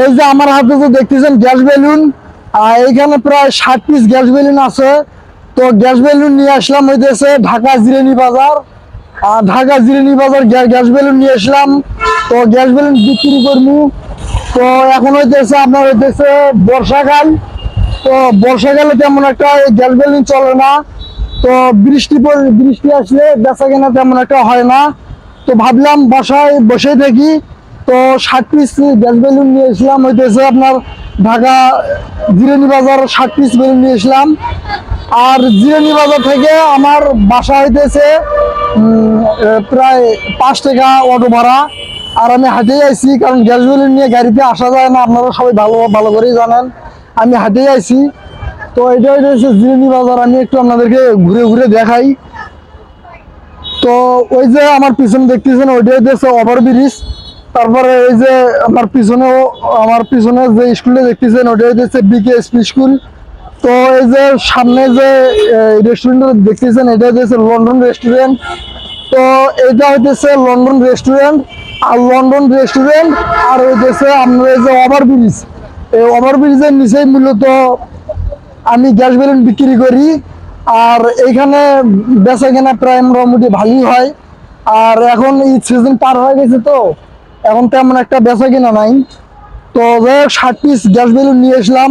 এই যে আমার হাতে যে দেখতেছেন গ্যাস বেলুন, আর এইখানে প্রায় ষাট পিস গ্যাস বেলুন আছে। তো গ্যাস বেলুন নিয়ে আসলাম হইতেছে ঢাকা জিরেনি বাজার। আর ঢাকা জিরেনি বাজার গ্যাস বেলুন নিয়ে আসলাম। তো গ্যাস বেলুন বিক্রি করব। তো এখন হইতেছে আপনার হইতেছে বর্ষাকাল। তো বর্ষাকালে তেমন একটা গ্যাস বেলুন চলে না। তো বৃষ্টি বৃষ্টি আসলে বেচা কেনা তেমন একটা হয় না। তো ভাবলাম বাসায় বসে থাকি। তো ষাট পিস গ্যাস বেলুন নিয়ে এসলাম হইতেছে আপনার ঢাকা জিরানি বাজার ষাট পিস বেলুন নিয়ে এসলাম আর জিরানি বাজার থেকে আমার বাসা হইতেছে প্রায় পাঁচ টাকা অটো ভাড়া। আর আমি হাটেই আইছি, কারণ গ্যাস বেলুন নিয়ে গাড়িতে আসা যায় না, আপনারা সবাই ভালো ভালো করেই জানেন। আমি হাটেই আইছি। তো এটা হচ্ছে জিরানি বাজার, আমি একটু আপনাদেরকে ঘুরে ঘুরে দেখাই। তো ওই যে আমার পিছনে দেখতেছেন, ওইটা হচ্ছে ওভার ব্রিজ তারপরে এই যে আমার পিছনেও, আমার পিছনে যে স্কুলটা দেখতেছেন, ওটা হচ্ছে বিকে এসপি স্কুল তো এই যে সামনে যে রেস্টুরেন্ট দেখতেছেন, এটা হচ্ছে লন্ডন রেস্টুরেন্ট তো এটা হইতেছে লন্ডন রেস্টুরেন্ট আর লন্ডন রেস্টুরেন্ট আর হইতেছে এই যে ওভার ব্রিজ এই ওভার ব্রিজের নিচেই মূলত আমি গ্যাস বেলুন বিক্রি করি, আর এইখানে বেচা কেনা প্রায় মোটামুটি ভালোই হয়। আর এখন এই সিজন পার হয়ে গেছে তো। এখন তেমন একটা বেচা কিনা নাই। তো যাই হোক ষাট পিস গ্যাস বেলুন নিয়ে এসলাম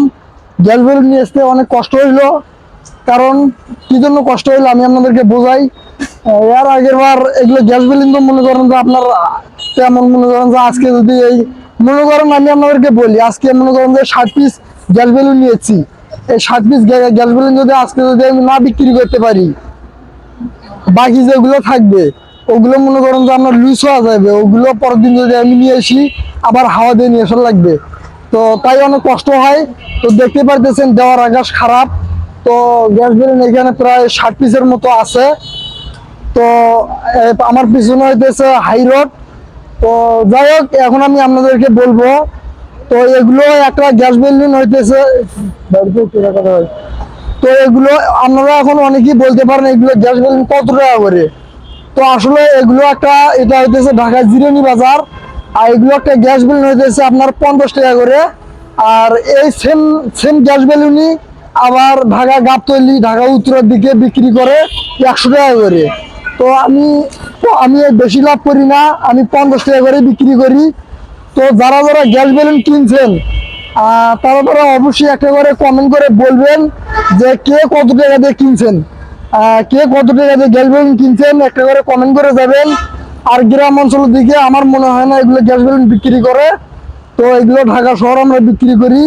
গ্যাস বেলুন নিয়ে আসতে অনেক কষ্ট হইল। কারণ কি জন্য কষ্ট হইল আমি আপনাদেরকে বোঝাই। এর আগের বার এগুলো গ্যাস বেলুন তো মনে করেন যে আপনার, তেমন মনে করেন যে আজকে যদি এই, মনে করেন আমি আপনাদেরকে বলি, আজকে মনে করেন যে ষাট পিস গ্যাস বেলুন নিয়েছি। এই ষাট পিস গ্যাস বেলুন যদি আজকে যদি আমি না বিক্রি করতে পারি, বাকি যেগুলো থাকবে ওগুলো মনে করেন যে আপনার লুজ হওয়া যাবে, ওগুলো পরের দিন যদি আমি নিয়ে আসি, আবার হাওয়া দিয়ে নিয়ে আসার লাগবে। তো তাই অনেক কষ্ট হয়। তো দেখতে পারতেছেন দেওয়ার আকাশ খারাপ। তো গ্যাস বেলুন এখানে প্রায় ষাট পিসের মতো আছে। তো আমার পিছনে হইতেছে হাই রোড তো যাই হোক, এখন আমি আপনাদেরকে বলব, তো এগুলো একটা গ্যাস বেলুন হইতেছে। তো এগুলো আপনারা এখন অনেকেই বলতে পারেন এগুলো গ্যাস বেলুন কত টাকা করে? তো আসলে এগুলো একটা, এটা হইতেছে ঢাকা জিরানি বাজার, আর এগুলো একটা গ্যাস বেলুন হইতেছে আপনার পঞ্চাশ টাকা করে। আর এই সেম সেম গ্যাস বেলুনই আবার ঢাকা গাবতলি, ঢাকা উত্তরের দিকে বিক্রি করে একশো টাকা করে। তো আমি তো আমি বেশি লাভ করি না, আমি পঞ্চাশ টাকা করে বিক্রি করি। তো যারা যারা গ্যাস বেলুন কিনছেন তারা তারা অবশ্যই একটা করে কমেন্ট করে বলবেন যে কে কত টাকা দিয়ে কিনছেন। কে কত টাকা দিয়ে গ্যাস বেলুন কিনছেন, একটা করে কমেন্ট করে যাবেন। আর গ্রাম অঞ্চলের দিকে আমার মনে হয় না এগুলো গ্যাস বেলুন বিক্রি করে। তো এগুলো ঢাকা শহর আমরা বিক্রি করি।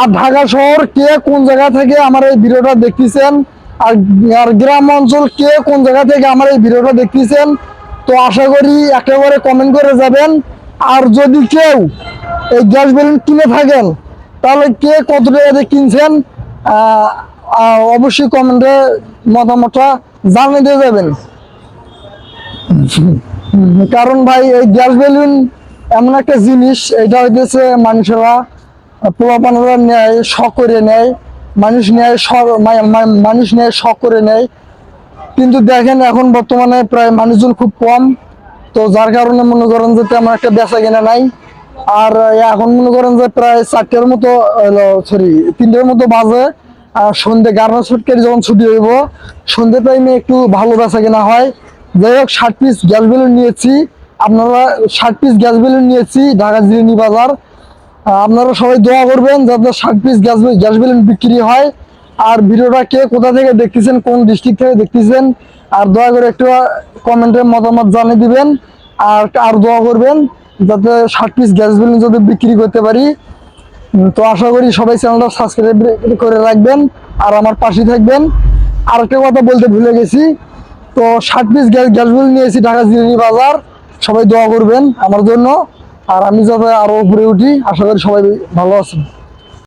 আর ঢাকা শহর কে কোন জায়গা থেকে আমার এই ভিডিওটা দেখতেছেন, আর আর গ্রাম অঞ্চল কে কোন জায়গা থেকে আমার এই ভিডিওটা দেখতেছেন, তো আশা করি একেবারে কমেন্ট করে যাবেন। আর যদি কেউ এই গ্যাস বেলুন কিনে থাকেন, তাহলে কে কত টাকা দিয়ে কিনছেন অবশ্যই কমেন্টে মতামতটা জানিয়ে দিয়ে যাবেন। কারণ ভাই, এই গ্যাস বেলুন এমন একটা জিনিস, এটা হইতেছে মানুষেরা পোলাপানেরা নেয়, শখ করে নেয়, মানুষ নেয় মানুষ নেয় শখ করে নেয়। কিন্তু দেখেন এখন বর্তমানে প্রায় মানুষজন খুব কম, তো যার কারণে মনে করেন যে তেমন একটা বেচা কেনা নাই। আর এখন মনে করেন যে প্রায় চারটের মতো সরি, তিনটের মতো বাজে। আর সন্ধ্যে গার্মেন্টস ফ্যাক্টরি যখন ছুটি হইব, সন্ধ্যে টাইমে একটু ভালো বেচা কেনা হয়। যাই হোক, ষাট পিস গ্যাস বেলুন নিয়েছি। আপনারা ষাট পিস গ্যাস বেলুন নিয়েছি, ঢাকা জিরিনি বাজার। আপনারা সবাই দোয়া করবেন যাতে ষাট পিস গ্যাস গ্যাস বেলুন বিক্রি হয়। আর ভিডিওটা কে কোথা থেকে দেখতেছেন, কোন ডিস্ট্রিক্ট থেকে দেখতেছেন, আর দয়া করে একটু কমেন্টে মতামত জানিয়ে দিবেন। আর আর দোয়া করবেন যাতে ষাট পিস গ্যাস বেলুন যদি বিক্রি করতে পারি তো আশা করি সবাই চ্যানেলটা সাবস্ক্রাইব করে রাখবেন আর আমার পাশে থাকবেন। আর একটা কথা বলতে ভুলে গেছি। তো ষাট পিস গ্যাস গ্যাস বেলুন নিয়েছি ঢাকা জিরিনি বাজার। সবাই দোয়া করবেন আমার জন্য। আর আমি যাতে আরও উপরে উঠি, আশা করি সবাই ভালো আছেন।